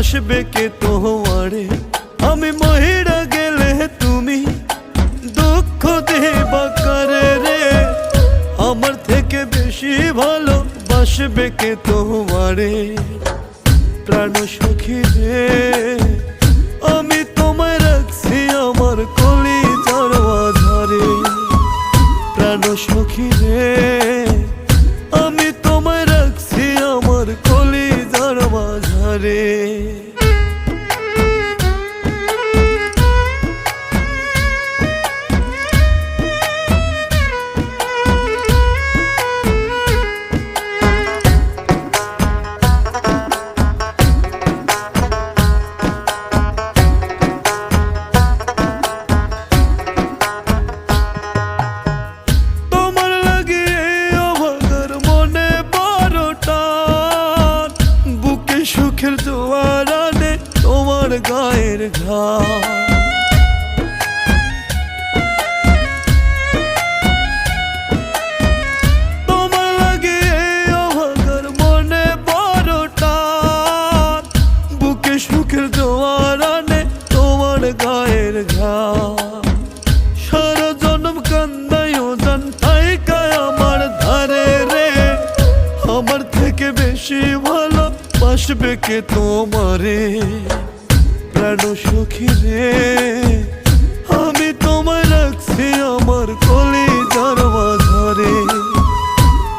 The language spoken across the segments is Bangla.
বাসবে কে তোমারে? আমি মহিরা গেলে তুমি দুঃখ দেবা করে রে? আমার থেকে বেশি ভালো বাসবে কে তোমারে? প্রাণ সখী রে, আমি তোমায় রাখছি আমার কলি জড়বা ধরে প্রাণ সখী রে জড়বা তোমার লাগে অভাগার মনে বারোটা বুকে সুখের জোয়ার তোমার গায়ের ঘা সারা জনম কান্দায় জান থাইকায় আমার ধারে রে। আমার থেকে বেশি ভালো বাসবে কে তোমারে? রে, আমি তোমায় রাখছি আমার কলি জন্মা ধরে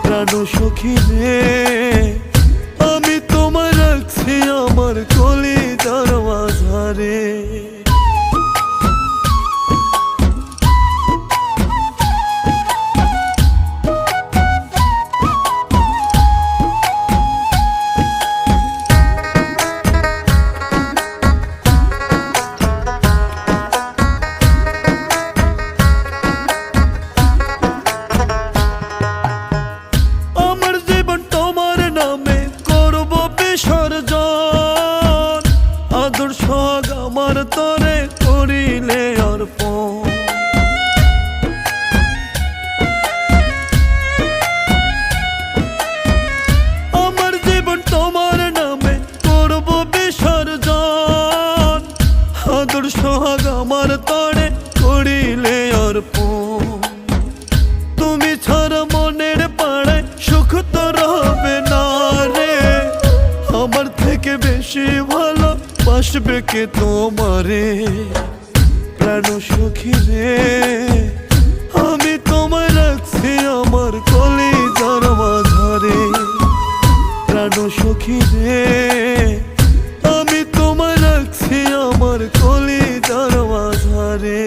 প্রাণ সুখী রে, আমি তোমায় রাখছি আমার কলি জন্মা ধরে করব বিসর্জন। আদর আমার তরে করিলে অর্পণ। আমার জীবন তোমার নামে করব বিসর্জন। আমার তরে তুমি ছাড়া মনের পাড়ায় সুখ তো বাসবে কে তোমারে? প্রাণ সুখী রে, আমি তোমায় রাখছি আমার কলে জন্মা ধরে প্রাণ সুখী রে, আমি তোমায় রাখছি আমার কলি জন্মা ধরে